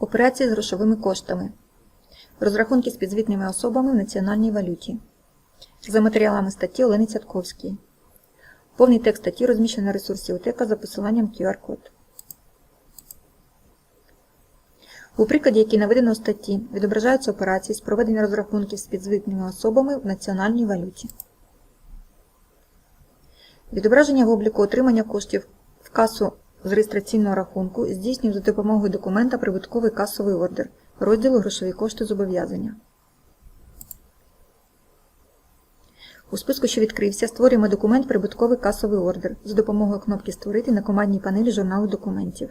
Операції з грошовими коштами. Розрахунки з підзвітними особами в національній валюті. За матеріалами статті Олени Цятковської. Повний текст статті розміщений на ресурсі ОТЕКа за посиланням QR-код. У прикладі, який наведено у статті, відображаються операції з проведення розрахунків з підзвітними особами в національній валюті. Відображення в обліку отримання коштів в касу з реєстраційного рахунку здійснюють за допомогою документа прибутковий касовий ордер розділу грошові кошти зобов'язання. У списку, що відкрився, створюємо документ прибутковий касовий ордер за допомогою кнопки Створити на командній панелі журналу документів.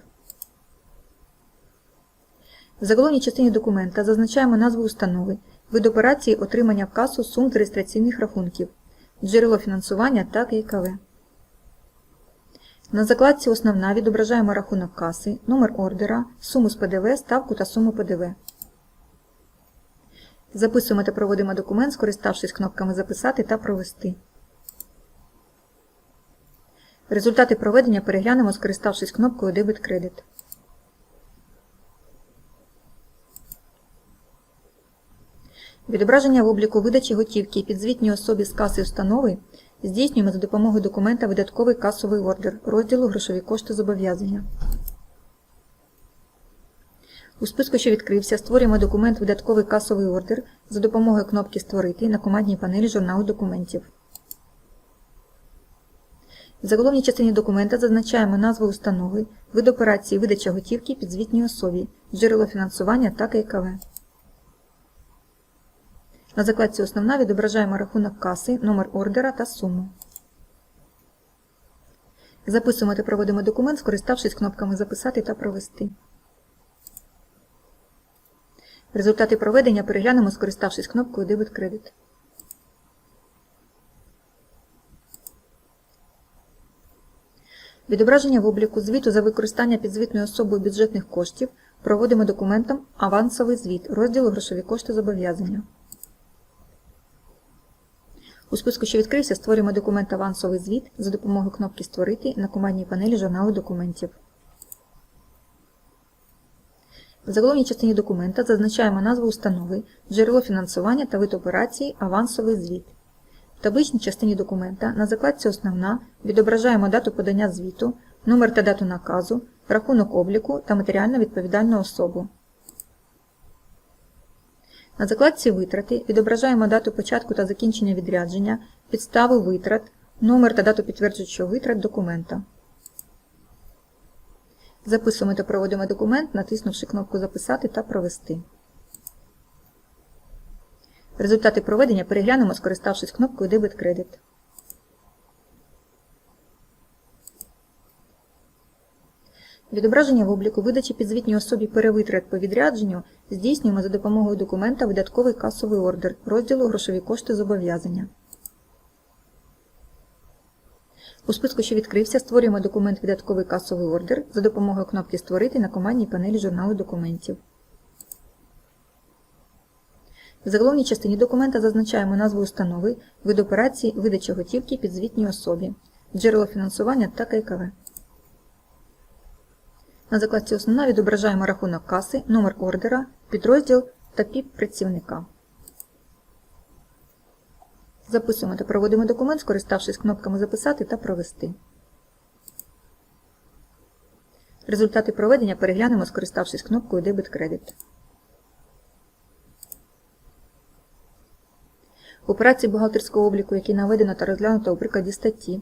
В заголовній частині документа зазначаємо назву установи, вид операції отримання в касу сум з реєстраційних рахунків, джерело фінансування та ККВ. На закладці Основна відображаємо рахунок каси, номер ордера, суму з ПДВ, ставку та суму ПДВ. Записуємо та проводимо документ, скориставшись кнопками Записати та Провести. Результати проведення переглянемо, скориставшись кнопкою Дебет-кредит. Відображення в обліку видачі готівки підзвітній особі з каси установи здійснюємо за допомогою документа Видатковий касовий ордер розділу Грошові кошти зобов'язання. У списку, що відкрився, створюємо документ Видатковий касовий ордер за допомогою кнопки Створити на командній панелі журналу документів. В заголовній частині документа зазначаємо назву установи, вид операції видача готівки підзвітній особі, джерело фінансування та ККВ. На закладці Основна відображаємо рахунок каси, номер ордера та суму. Записуємо та проводимо документ, скориставшись кнопками Записати та Провести. Результати проведення переглянемо, скориставшись кнопкою Дебет кредит. Відображення в обліку звіту за використання підзвітною особою бюджетних коштів проводимо документом Авансовий звіт розділу Грошові кошти зобов'язання. У списку, що відкрився, створюємо документ Авансовий звіт за допомогою кнопки Створити на командній панелі журналу документів. В заголовній частині документа зазначаємо назву установи, джерело фінансування та вид операції Авансовий звіт. В табличній частині документа на закладці Основна відображаємо дату подання звіту, номер та дату наказу, рахунок обліку та матеріально відповідальну особу. На закладці Витрати відображаємо дату початку та закінчення відрядження, підставу витрат, номер та дату підтверджуючого витрат документа. Записуємо та проводимо документ, натиснувши кнопку Записати та Провести. Результати проведення переглянемо, скориставшись кнопкою Дебет кредит. Відображення в обліку видачі підзвітній особі перевитрат по відрядженню здійснюємо за допомогою документа Видатковий касовий ордер розділу Грошові кошти зобов'язання. У списку, що відкрився, створюємо документ Видатковий касовий ордер за допомогою кнопки Створити на командній панелі журналу документів. В заголовній частині документа зазначаємо назву установи, вид операції, видача готівки підзвітній особі, джерело фінансування та ККВ. На закладці Основна відображаємо рахунок каси, номер ордера, підрозділ та ПІП працівника. Записуємо та проводимо документ, скориставшись кнопками Записати та Провести. Результати проведення переглянемо, скориставшись кнопкою Дебет кредит. В операції бухгалтерського обліку, який наведено та розглянуто у прикладі статті,